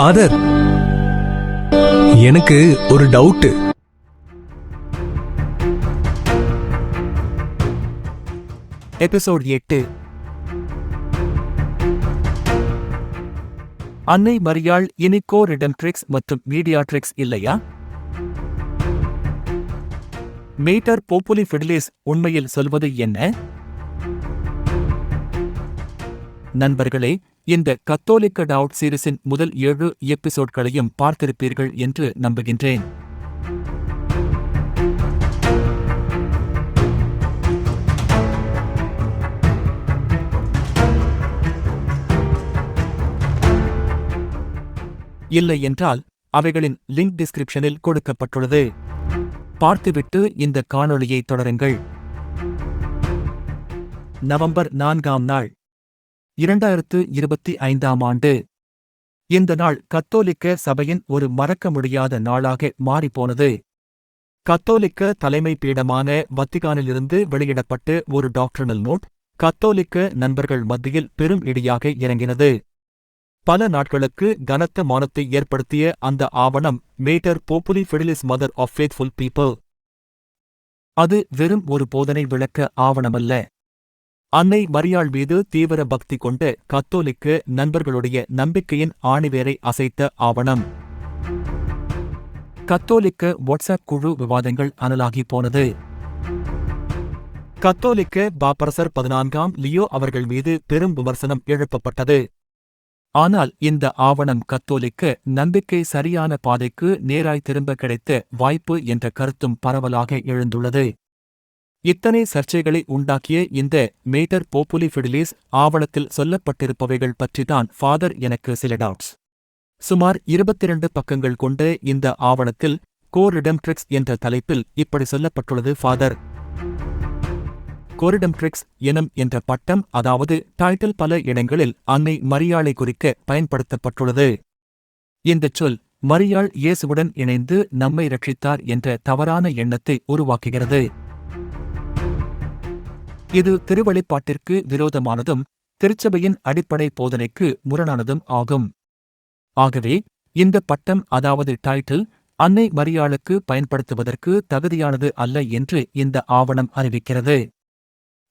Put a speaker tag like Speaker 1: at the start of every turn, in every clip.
Speaker 1: Father எனக்கு ஒரு doubt
Speaker 2: episode எட்டு. அன்னை மரியாள் இனிக்கோ ரிடன்ட்ரிக்ஸ் மற்றும் மீடியாட்ரிக்ஸ் இல்லையா? மீட்டர் போப்புலி ஃபிடிலிஸ் உண்மையில் சொல்வது என்ன? நண்பர்களே இந்த கத்தோலிக்க டவுட் சீரிஸின் முதல் ஏழு எபிசோட்களையும் பார்த்திருப்பீர்கள் என்று நம்புகின்றேன். இல்லை என்றால் அவைகளின் லிங்க் டிஸ்கிரிப்ஷனில் கொடுக்கப்பட்டுள்ளது. பார்த்துவிட்டு இந்த காணொளியை தொடருங்கள். நவம்பர் நான்காம் நாள். இரண்டாயிரத்து இருபத்தி ஐந்தாம் ஆண்டு. இந்த நாள் கத்தோலிக்க சபையின் ஒரு மறக்க முடியாத நாளாக மாறிப்போனது. கத்தோலிக்க தலைமை பீடமான வத்திகானிலிருந்து வெளியிடப்பட்டு ஒரு டாக்டர்னல் நோட் கத்தோலிக்க நண்பர்கள் மத்தியில் பெரும் இடியாக இறங்கினது. பல நாட்களுக்கு கனத்த மானத்தை ஏற்படுத்திய அந்த ஆவணம் Mater Populi Fidelis mother of faithful people. அது வெறும் ஒரு போதனை விளக்க ஆவணமல்ல. அன்னை மரியாள் மீது தீவிர பக்தி கொண்ட கத்தோலிக்க நண்பர்களுடைய நம்பிக்கையின் ஆணிவேரை அசைத்த ஆவணம். கத்தோலிக்க வாட்ஸ்அப் குழு விவாதங்கள் அனலாகி போனது. கத்தோலிக்க பாப்பரசர் பதினான்காம் லியோ அவர்கள் மீது பெரும் விமர்சனம் எழுப்பப்பட்டது. ஆனால் இந்த ஆவணம் கத்தோலிக்க நம்பிக்கை சரியான பாதைக்கு நேராய் திரும்ப கிடைத்த வாய்ப்பு என்ற கருத்தும் பரவலாக எழுந்துள்ளது. இத்தனை சர்ச்சைகளை உண்டாக்கிய இந்த மேட்டர் போப்புலி ஃபிடிலிஸ் ஆவணத்தில் சொல்லப்பட்டிருப்பவைகள் பற்றிதான் ஃபாதர் எனக்கு சில டவுட்ஸ் சுமார் இருபத்திரண்டு பக்கங்கள் கொண்ட இந்த ஆவணத்தில் கோரிடம்ட்ரிக்ஸ் என்ற தலைப்பில் இப்படி சொல்லப்பட்டுள்ளது ஃபாதர். கோரிடம்ட்ரிக்ஸ் எனும் என்ற பட்டம் அதாவது டைட்டில் பல இடங்களில் அன்னை மரியாளை குறிக்க பயன்படுத்தப்பட்டுள்ளது. இந்தச் சொல் மரியாள் இயேசுவுடன் இணைந்து நம்மை ரட்சித்தார் என்ற தவறான எண்ணத்தை உருவாக்குகிறது. இது திருவழிப்பாட்டிற்கு விரோதமானதும் திருச்சபையின் அடிப்படை போதனைக்கு முரணானதும் ஆகும். ஆகவே இந்த பட்டம் அதாவது டைட்டில் அன்னை மரியாளுக்கு பயன்படுத்துவதற்கு தகுதியானது அல்ல என்று இந்த ஆவணம் அறிவிக்கிறது.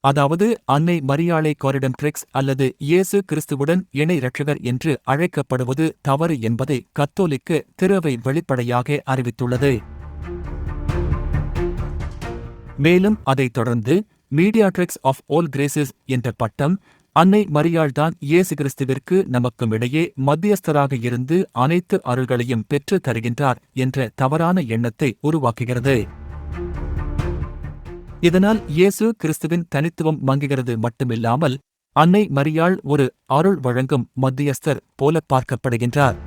Speaker 2: அதாவது அன்னை மரியாளை கோரிடம் ட்ரிக்ஸ் அல்லது இயேசு கிறிஸ்துவுடன் இணை இரட்சகர் என்று அழைக்கப்படுவது தவறு என்பதை கத்தோலிக்க திருவை வெளிப்படையாக அறிவித்துள்ளது. மேலும் அதைத் தொடர்ந்து மீடியாட்ரிக்ஸ் ஆஃப் ஆல் கிரேசஸ் என்ற பட்டம் அன்னை மரியாள்தான் இயேசு கிறிஸ்துவிற்கு நமக்கும் இடையே மத்தியஸ்தராக இருந்து அனைத்து அருள்களையும் பெற்று தருகின்றார் என்ற தவறான எண்ணத்தை உருவாக்குகிறது. இதனால் இயேசு கிறிஸ்துவின் தனித்துவம் மங்குகிறது மட்டுமில்லாமல் அன்னை மரியாள் ஒரு அருள் வழங்கும் மத்தியஸ்தர் போல பார்க்கப்படுகின்றார்.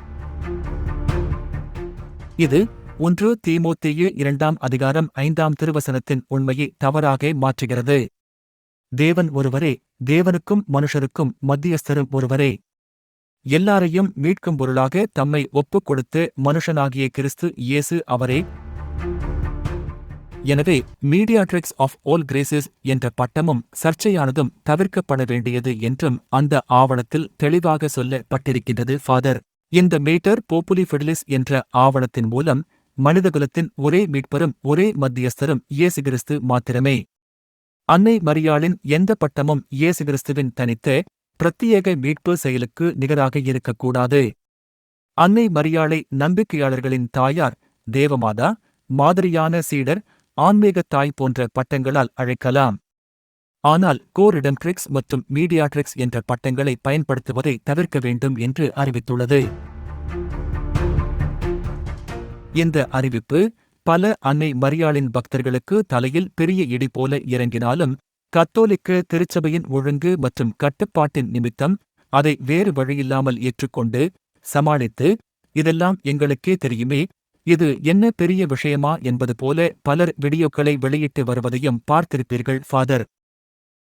Speaker 2: இது ஒன்று தீமோத்தேயு இரண்டாம் அதிகாரம் ஐந்தாம் திருவசனத்தின் உண்மையை தவறாக மாற்றுகிறது. தேவன் ஒருவரே தேவனுக்கும் மனுஷருக்கும் மத்தியஸ்தரும் ஒருவரே. எல்லாரையும் மீட்கும் பொருளாக தம்மை ஒப்புக் கொடுத்து மனுஷனாகிய கிறிஸ்து இயேசு அவரே. எனவே மீடியாட்ரிக்ஸ் ஆஃப் ஆல் கிரேசஸ் என்ற பட்டமும் சர்ச்சையானதும் தவிர்க்கப்பட வேண்டியது என்றும் அந்த ஆவணத்தில் தெளிவாக சொல்லப்பட்டிருக்கின்றது ஃபாதர். இந்த மீட்டர் போப்புலி ஃபெடிலிஸ் என்ற ஆவணத்தின் மூலம் மனிதகுலத்தின் ஒரே மீட்பரும் ஒரே மத்தியஸ்தரும் இயேசு கிறிஸ்து மாத்திரமே. அன்னை மரியாளின் எந்த பட்டமும் இயேசு கிறிஸ்துவின் தனித்த பிரத்யேக மீட்பு செயலுக்கு நிகராக இருக்கக்கூடாது. அன்னை மரியாளை நம்பிக்கையாளர்களின் தாயார் தேவமாதா மாதிரியான சீடர் ஆன்மீகத் தாய் போன்ற பட்டங்களால் அழைக்கலாம். ஆனால் கோரிடம் ட்ரிக்ஸ் மற்றும் மீடியாட்ரிக்ஸ் என்ற பட்டங்களை பயன்படுத்துவதை தவிர்க்க வேண்டும் என்று அறிவித்துள்ளது. இந்த அறிவிப்பு பல அன்னை மரியாளின் பக்தர்களுக்கு தலையில் பெரிய இடி போல இறங்கினாலும் கத்தோலிக்க திருச்சபையின் ஒழுங்கு மற்றும் கட்டுப்பாட்டின் நிமித்தம் அதை வேறு வழியில்லாமல் ஏற்றுக்கொண்டு சமாளித்து இதெல்லாம் எங்களுக்கே தெரியுமே இது என்ன பெரிய விஷயமா? என்பது போல பலர் வீடியோக்களை வெளியிட்டு வருவதையும் பார்த்திருப்பீர்கள் ஃபாதர்.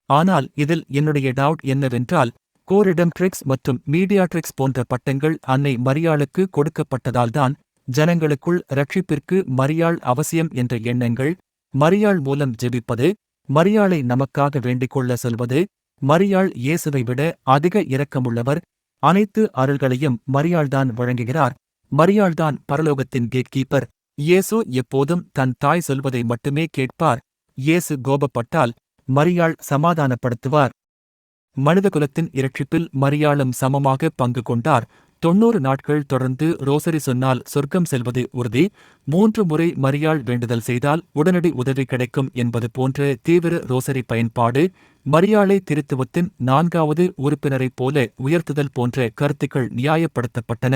Speaker 2: ஆனால் இதில் என்னுடைய டவுட் என்னவென்றால் கோரிடம் ட்ரிக்ஸ் மற்றும் மீடியா ட்ரிக்ஸ் போன்ற பட்டங்கள் அன்னை மரியாளுக்கு கொடுக்கப்பட்டதால்தான் ஜனங்களுக்குள் ரட்சிப்பிற்கு மரியாள் அவசியம் என்ற எண்ணங்கள் மரியாள் மூலம் ஜெபிப்பது மரியாளை நமக்காக வேண்டிக் கொள்ள சொல்வது மரியாள் இயேசுவை விட அதிக இரக்கமுள்ளவர் அனைத்து அருள்களையும் மரியாள்தான் வழங்குகிறார். மரியாள்தான் பரலோகத்தின் கேட் கீப்பர் இயேசு எப்போதும் தன் தாய் சொல்வதை மட்டுமே கேட்பார். இயேசு கோபப்பட்டால் மரியாள் சமாதானப்படுத்துவார். மனிதகுலத்தின் இரட்சிப்பில் மரியாளும் சமமாக பங்கு கொண்டார். தொன்னூறு நாட்கள் தொடர்ந்து ரோசரி சொன்னால் சொர்க்கம் செல்வது உறுதி. மூன்று முறை மரியாள் வேண்டுதல் செய்தால் உடனடி உதவி கிடைக்கும் என்பது போன்ற தீவிர ரோசரி பயன்பாடு மரியாளை திருத்துவத்தின் நான்காவது உறுப்பினரைப் போல உயர்த்துதல் போன்ற கருத்துக்கள் நியாயப்படுத்தப்பட்டன.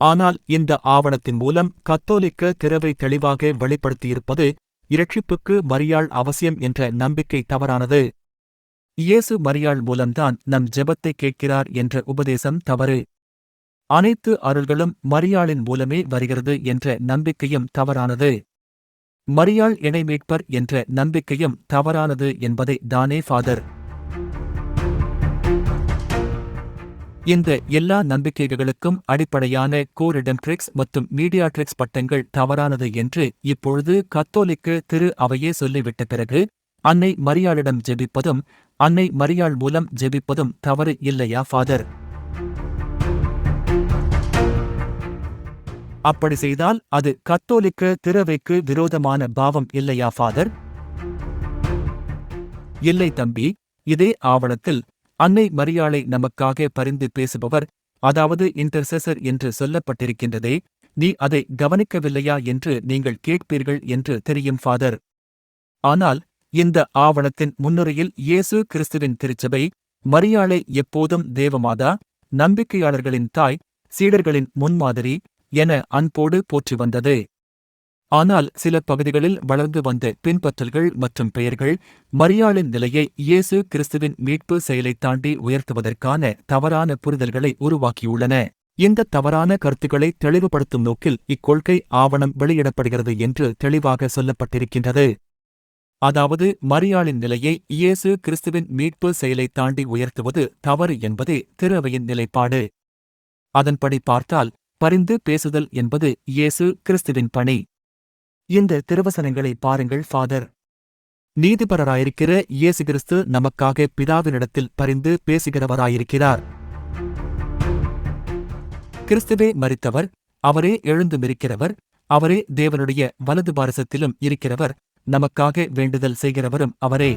Speaker 2: ஆனால் இந்த ஆவணத்தின் மூலம் கத்தோலிக்க திறவை தெளிவாக வெளிப்படுத்தியிருப்பது இரட்சிப்புக்கு மரியாள் அவசியம் என்ற நம்பிக்கை தவறானது. இயேசு மரியாள் மூலம்தான் நம் ஜெபத்தை கேட்கிறார் என்ற உபதேசம் தவறு. அனைத்து அருள்களும் மரியாளின் மூலமே வருகிறது என்ற நம்பிக்கையும் தவறானது. மரியாள் இணைமீட்பர் என்ற நம்பிக்கையும் தவறானது என்பதை தானே ஃபாதர். இந்த எல்லா நம்பிக்கைகளுக்கும் அடிப்படையான கோரிடம்ட்ரிக்ஸ் மற்றும் மீடியாட்ரிக்ஸ் பட்டங்கள் தவறானது என்று இப்பொழுது கத்தோலிக்க திரு அவையே சொல்லிவிட்ட பிறகு அன்னை மரியாளிடம் ஜெபிப்பதும் அன்னை மரியாள் மூலம் ஜெபிப்பதும் தவறு இல்லையா ஃபாதர்? அப்படி செய்தால் அது கத்தோலிக்க திறவைக்கு விரோதமான பாவம் இல்லையா ஃபாதர்? இல்லை தம்பி. இதே ஆவணத்தில் அன்னை மரியாளை நமக்காக பரிந்து பேசுபவர் அதாவது இன்டர்செசர் என்று சொல்லப்பட்டிருக்கின்றதே நீ அதை கவனிக்கவில்லையா என்று நீங்கள் கேட்பீர்கள் என்று தெரியும் ஃபாதர். ஆனால் இந்த ஆவணத்தின் முன்னுரையில் இயேசு கிறிஸ்துவின் திருச்சபை மரியாளை எப்போதும் தேவமாதா நம்பிக்கையாளர்களின் தாய் சீடர்களின் முன்மாதிரி என அன்போடு போற்றி வந்தது. ஆனால் சில பகுதிகளில் வளர்ந்து வந்த பின்பற்றல்கள் மற்றும் பெயர்கள் மரியாளின் நிலையை இயேசு கிறிஸ்துவின் மீட்பு செயலைத் தாண்டி உயர்த்துவதற்கான தவறான புரிதல்களை உருவாக்கியுள்ளன. இந்த தவறான கருத்துக்களை தெளிவுபடுத்தும் நோக்கில் இக்கொள்கை ஆவணம் வெளியிடப்படுகிறது என்று தெளிவாக சொல்லப்பட்டிருக்கின்றது. அதாவது மரியாளின் நிலையை இயேசு கிறிஸ்துவின் மீட்பு செயலைத் தாண்டி உயர்த்துவது தவறு என்பதே திருவையின் நிலைப்பாடு. அதன்படி பார்த்தால் பரிந்து பேசுதல் என்பது இயேசு கிறிஸ்துவின் பணி. இந்த திருவசனங்களை பாருங்கள் ஃபாதர். நீதிபரராயிருக்கிற இயேசு கிறிஸ்து நமக்காக பிதாவினிடத்தில் பரிந்து பேசுகிறவராயிருக்கிறார். கிறிஸ்துவே மரித்தவர் அவரே எழுந்து மிரிக்கிறவர் அவரே தேவனுடைய வலது பாரசத்திலும் இருக்கிறவர் நமக்காக வேண்டுதல் செய்கிறவரும் அவரே.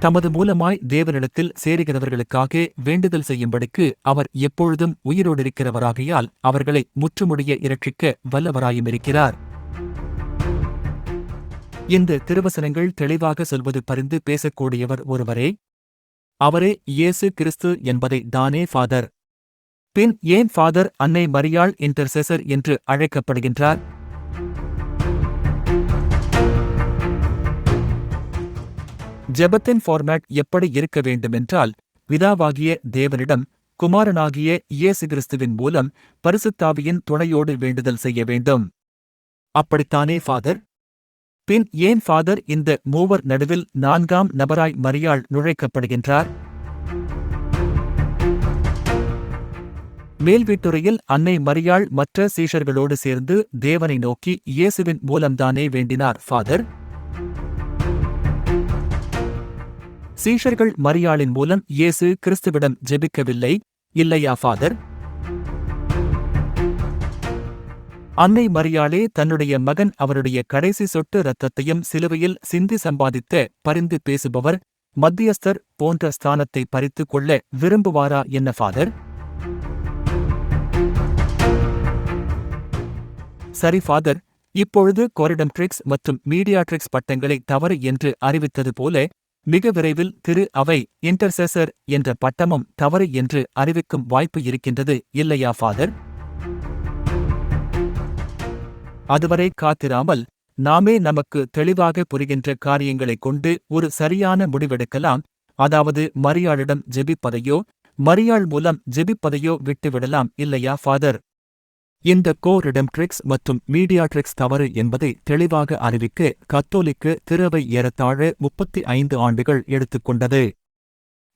Speaker 2: தமது மூலமாய் தேவனிடத்தில் சேருகிறவர்களுக்காக வேண்டுதல் செய்யும்படிக்கு அவர் எப்பொழுதும் உயிரோடிருக்கிறவராகையால் அவர்களை முற்றுமுடிய இரட்சிக்க வல்லவராயுமிருக்கிறார் இந்த திருவசனங்கள் தெளிவாக சொல்வது பரிந்து பேசக்கூடியவர் ஒருவரே. அவரே இயேசு கிறிஸ்து என்பதை தானே ஃபாதர். பின் ஏன் ஃபாதர் அன்னை மரியாள் இன்டர்செசர் என்று அழைக்கப்படுகின்றார்? ஜெபத்தின் ஃபார்மேட் எப்படி இருக்க வேண்டுமென்றால் பிதாவாகிய தேவனிடம் குமாரனாகிய இயேசு கிறிஸ்துவின் மூலம் பரிசுத்தாவியின் துணையோடு வேண்டுதல் செய்ய வேண்டும். அப்படித்தானே ஃபாதர் பின் ஏன் ஃபாதர் இந்த மூவர் நடுவில் நான்காம் நபராய் மரியாள் நுழைக்கப்படுகின்றார்? மேல்வீட்டுரையில் அன்னை மரியாள் மற்ற சீஷர்களோடு சேர்ந்து தேவனை நோக்கி இயேசுவின் மூலம்தானே வேண்டினார் ஃபாதர் சீஷர்கள் மரியாளின் மூலம் இயேசு கிறிஸ்துவிடம் ஜெபிக்கவில்லை. இல்லையா ஃபாதர்? அன்னை மரியாளே தன்னுடைய மகன் அவருடைய கடைசி சொட்டு இரத்தத்தையும் சிலுவையில் சிந்தி சம்பாதித்த பரிந்து பேசுபவர் மத்தியஸ்தர் போன்ற ஸ்தானத்தை பறித்துக் கொள்ள விரும்புவாரா என்ன ஃபாதர்? சரி ஃபாதர் இப்பொழுது கோரிடம் ட்ரிக்ஸ் மற்றும் மீடியா ட்ரிக்ஸ் பட்டங்களை தவறு என்று அறிவித்தது போல மிக விரைவில் திரு அவை இன்டர்செசர் என்ற பட்டமும் தவறு என்று அறிவிக்கும் வாய்ப்பு இருக்கின்றது இல்லையா ஃபாதர் அதுவரை காத்திராமல் நாமே நமக்கு தெளிவாக புரிகின்ற காரியங்களைக் கொண்டு ஒரு சரியான முடிவெடுக்கலாம். அதாவது மரியாளிடம் ஜெபிப்பதையோ மரியாள் மூலம் ஜெபிப்பதையோ விட்டுவிடலாம் இல்லையா ஃபாதர் இந்த கோரிடம் ட்ரிக்ஸ் மற்றும் மீடியா ட்ரிக்ஸ் தவறு என்பதை தெளிவாக அறிவிக்க கத்தோலிக்கு திறவை ஏறத்தாழ முப்பத்தி ஐந்து ஆண்டுகள் எடுத்துக்கொண்டது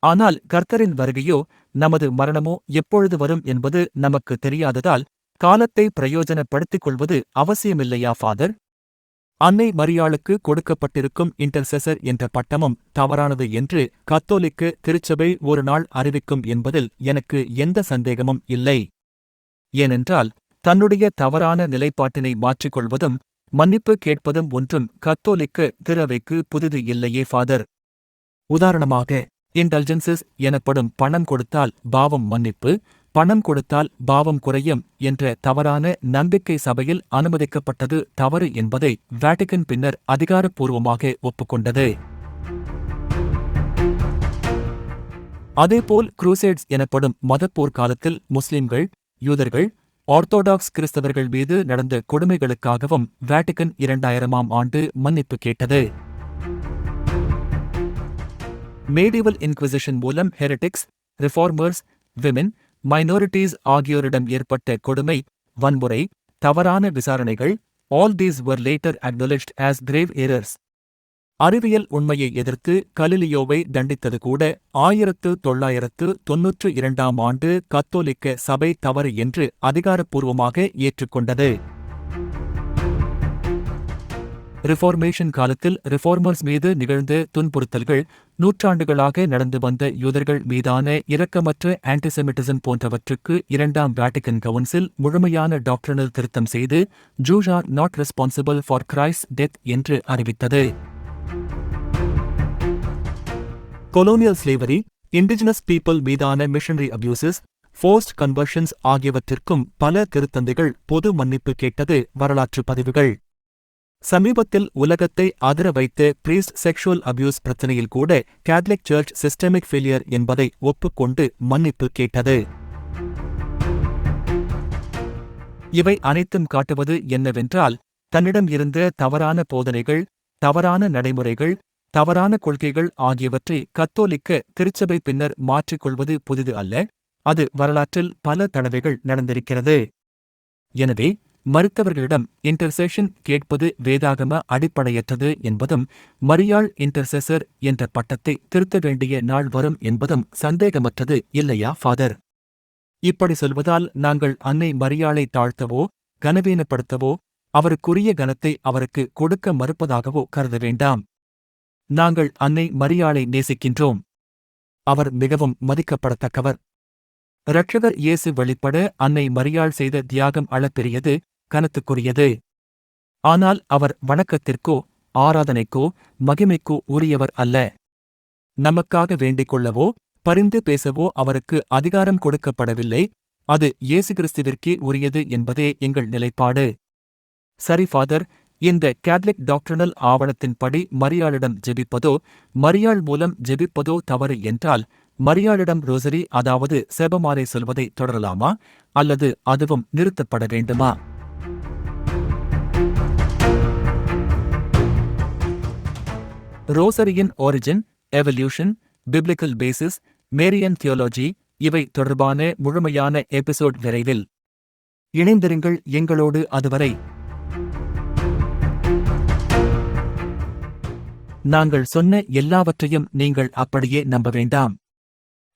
Speaker 2: ஆனால் கர்த்தரின் வருகையோ நமது மரணமோ எப்பொழுது வரும் என்பது நமக்கு தெரியாததால் காலத்தை பிரயோஜனப்படுத்திக் கொள்வது அவசியமில்லையா ஃபாதர்? அன்னை மரியாளுக்கு கொடுக்கப்பட்டிருக்கும் இன்டர்செசர் என்ற பட்டமும் தவறானது என்று கத்தோலிக்கு திருச்சபை ஒரு நாள் அறிவிக்கும் என்பதில் எனக்கு எந்த சந்தேகமும் இல்லை. ஏனென்றால் தன்னுடைய தவறான நிலைப்பாட்டினை மாற்றிக்கொள்வதும் மன்னிப்பு கேட்பதும் ஒன்றும் கத்தோலிக்க திரவைக்கு புதிது இல்லையே ஃபாதர் உதாரணமாக இன்டல்ஜென்சஸ் எனப்படும் பணம் கொடுத்தால் பாவம் மன்னிப்பு பணம் கொடுத்தால் பாவம் குறையும் என்ற தவறான நம்பிக்கை சபையில் அனுமதிக்கப்பட்டது தவறு என்பதை வேட்டிகன் பின்னர் அதிகாரப்பூர்வமாக ஒப்புக்கொண்டது. அதேபோல் குரூசேட்ஸ் எனப்படும் மதப்போர் காலத்தில் முஸ்லிம்கள் யூதர்கள் ஆர்த்தோடாக்ஸ் கிறிஸ்தவர்கள் மீது நடந்த கொடுமைகளுக்காகவும் வேட்டிகன் இரண்டாயிரமாம் ஆண்டு மன்னிப்பு கேட்டது. மேடிவல் இன்குவிசிஷன் மூலம் ஹெரிட்டிக்ஸ் ரிஃபார்மர்ஸ் விமென் மைனாரிட்டிஸ் ஆகியோரிடம் ஏற்பட்ட கொடுமை வன்முறை தவறான விசாரணைகள் all these were later acknowledged as grave errors. அறிவியல் உண்மையை எதிர்த்து கலிலியோவை தண்டித்தது கூட ஆயிரத்து தொள்ளாயிரத்து தொன்னூற்று இரண்டாம் ஆண்டு கத்தோலிக்க சபை தவறு என்று அதிகாரப்பூர்வமாக ஏற்றுக்கொண்டது. ரிஃபார்மேஷன் காலத்தில் ரிஃபார்மர்ஸ் மீது நிகழ்ந்த துன்புறுத்தல்கள் நூற்றாண்டுகளாக நடந்து வந்த யூதர்கள் மீதான இரக்கமற்ற ஆன்டிசெமிட்டிசம் போன்றவற்றுக்கு இரண்டாம் வேட்டிகன் கவுன்சில் முழுமையான டாக்டர்னல் திருத்தம் செய்து Jews are not responsible for Christ death என்று அறிவித்தது. கொலோனியல் ஸ்லேவரி இண்டிஜினஸ் பீப்புள் மீதான மிஷனரி அபியூசஸ் ஃபோர்ஸ்ட் கன்வர்ஷன்ஸ் ஆகியவற்றிற்கும் பல திருத்தந்தைகள் பொது மன்னிப்பு கேட்டது வரலாற்று பதிவுகள். சமீபத்தில் உலகத்தை அதிர வைத்த பிரீஸ்ட் செக்ஷுவல் அபியூஸ் பிரச்சனையில் கூட கேத்லிக் சர்ச் சிஸ்டமிக் ஃபெயிலியர் என்பதை ஒப்புக்கொண்டு மன்னிப்பு கேட்டது. இவை அனைத்தும் காட்டுவது என்னவென்றால் தன்னிடம் இருந்த தவறான போதனைகள் தவறான நடைமுறைகள் தவறான கொள்கைகள் ஆகியவற்றை கத்தோலிக்க திருச்சபை பின்னர் மாற்றிக்கொள்வது புதிது அல்ல அது வரலாற்றில் பல தடவைகள் நடந்திருக்கிறது. எனவே மறுத்தவர்களிடம் இன்டர்செஷன் கேட்பது வேதாகம அடிப்படையற்றது என்பதும் மரியாள் இன்டர்செசர் என்ற பட்டத்தை திருத்த வேண்டிய நாள் வரும் என்பதும் சந்தேகமற்றது இல்லையா ஃபாதர்? இப்படி சொல்வதால் நாங்கள் அன்னை மரியாளை தாழ்த்தவோ கனவீனப்படுத்தவோ அவருக்குரிய கனத்தை அவருக்கு கொடுக்க மறுப்பதாகவோ கருத வேண்டாம். நாங்கள் அன்னை மரியாளை நேசிக்கின்றோம். அவர் மிகவும் மதிக்கப்படத்தக்கவர். இரட்சகர் இயேசு வெளிப்பட அன்னை மரியாள் செய்த தியாகம் அளப்பெரியது கனத்துக்குரியது. ஆனால் அவர் வணக்கத்திற்கோ ஆராதனைக்கோ மகிமைக்கோ உரியவர் அல்ல. நமக்காக வேண்டிக் கொள்ளவோ பரிந்து பேசவோ அவருக்கு அதிகாரம் கொடுக்கப்படவில்லை. அது இயேசு கிறிஸ்துவிற்கே உரியது என்பதே எங்கள் நிலைப்பாடு. சரி ஃபாதர் இந்த கேத்லிக் டாக்டர்னல் ஆவணத்தின்படி மரியாளிடம் ஜெபிப்பதோ மரியாள் மூலம் ஜெபிப்பதோ தவறு என்றால் மரியாளிடம் ரோசரி அதாவது செபமாலை சொல்வதை தொடரலாமா? அல்லது அதுவும் நிறுத்தப்பட வேண்டுமா? ரோசரியின் origin evolution biblical basis Marian theology இவை தொடர்பான முழுமையான எபிசோட் விரைவில். இணைந்திருங்கள் எங்களோடு அதுவரை. நாங்கள் சொன்ன எல்லாவற்றையும் நீங்கள் அப்படியே நம்ப வேண்டாம்.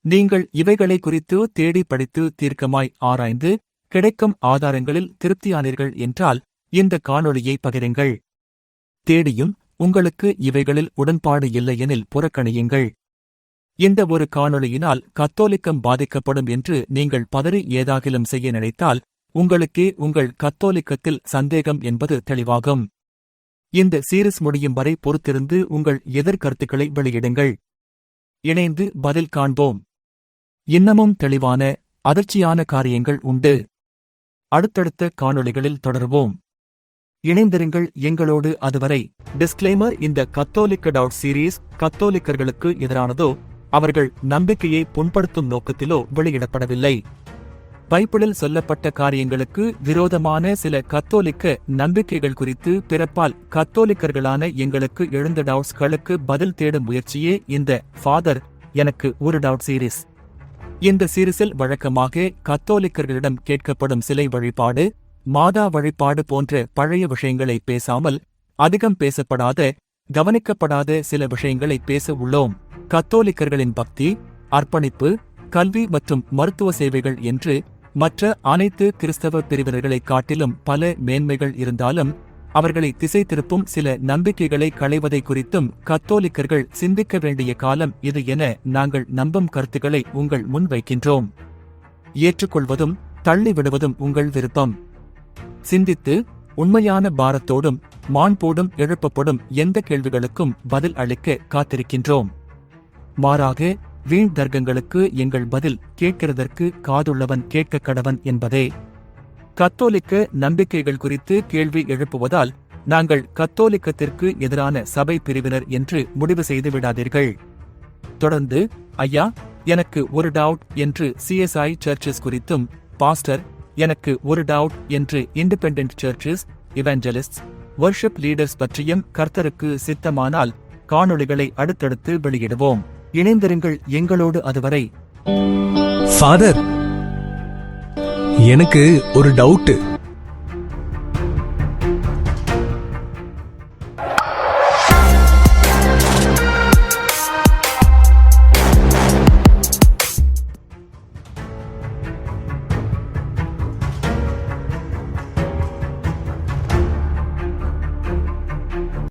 Speaker 2: நீங்கள் இவைகளை குறித்து தேடி படித்து தீர்க்கமாய் ஆராய்ந்து கிடைக்கும் ஆதாரங்களில் திருப்தியானீர்கள் என்றால் இந்த காணொளியை பகிருங்கள். தேடியும் உங்களுக்கு இவைகளில் உடன்பாடு இல்லையெனில் புறக்கணியுங்கள். இந்த ஒரு காணொளியினால் கத்தோலிக்கம் பாதிக்கப்படும் என்று நீங்கள் பதறி ஏதாகிலும் செய்ய நினைத்தால் உங்களுக்கே உங்கள் கத்தோலிக்கத்தில் சந்தேகம் என்பது தெளிவாகும். இந்த சீரிஸ் முடியும் வரை பொறுத்திருந்து உங்கள் எதிர்கருத்துக்களை வெளியிடுங்கள். இணைந்து பதில் காண்போம். இன்னமும் தெளிவான அதிர்ச்சியான காரியங்கள் உண்டு. அடுத்தடுத்த காணொளிகளில் தொடர்வோம். இணைந்திருங்கள் எங்களோடு அதுவரை. டிஸ்க்ளைமர் இந்த கத்தோலிக்க டவுட் சீரீஸ் கத்தோலிக்கர்களுக்கு எதிரானதோ அவர்கள் நம்பிக்கையை புண்படுத்தும் நோக்கத்திலோ வெளியிடப்படவில்லை. பைபிளில் சொல்லப்பட்ட காரியங்களுக்கு விரோதமான சில கத்தோலிக்க நம்பிக்கைகள் குறித்து பிறப்பால் கத்தோலிக்கர்களான எங்களுக்கு எழுந்த டவுட்ஸ்களுக்கு பதில் தேடும் முயற்சியே இந்த ஃபாதர் எனக்கு ஒரு டவுட் சீரிஸ். இந்த சீரிஸில் வழக்கமாக கத்தோலிக்கர்களிடம் கேட்கப்படும் சிலை வழிபாடு மாதா வழிபாடு போன்ற பழைய விஷயங்களை பேசாமல் அதிகம் பேசப்படாத கவனிக்கப்படாத சில விஷயங்களை பேச உள்ளோம். கத்தோலிக்கர்களின் பக்தி அர்ப்பணிப்பு கல்வி மற்றும் மருத்துவ சேவைகள் என்று மற்ற அனைத்து கிறிஸ்தவ பிரிவினர்களைக் காட்டிலும் பல மேன்மைகள் இருந்தாலும் அவர்களை திசை திருப்பும் சில நம்பிக்கைகளை களைவதை குறித்தும் கத்தோலிக்கர்கள் சிந்திக்க வேண்டிய காலம் இது என நாங்கள் நம்பும் கருத்துக்களை உங்கள் முன் வைக்கின்றோம். ஏற்றுக்கொள்வதும் தள்ளிவிடுவதும் உங்கள் விருப்பம். சிந்தித்து உண்மையான பாரத்தோடும் மாண்போடும் எழுப்பப்படும் எந்த கேள்விகளுக்கும் பதில் அளிக்க காத்திருக்கின்றோம். மாறாக வீண் தர்க்கங்களுக்கு எங்கள் பதில் கேட்கிறதற்கு காதுள்ளவன் கேட்க கடவன் என்பதே. கத்தோலிக்க நம்பிக்கைகள் குறித்து கேள்வி எழுப்புவதால் நாங்கள் கத்தோலிக்கத்திற்கு எதிரான சபை பிரிவினர் என்று முடிவு செய்து விடாதீர்கள். தொடர்ந்து ஐயா எனக்கு ஒரு டவுட் என்று சிஎஸ்ஐ சர்ச்சஸ் குறித்தும் பாஸ்டர் எனக்கு ஒரு டவுட் என்று independent churches evangelist worship leaders பற்றியும் கர்த்தருக்கு சித்தமானால் காணொளிகளை அடுத்தடுத்து வெளியிடுவோம். இணைந்திருங்கள் எங்களோடு அதுவரை.
Speaker 1: ஃபாதர் எனக்கு ஒரு டவுட்டு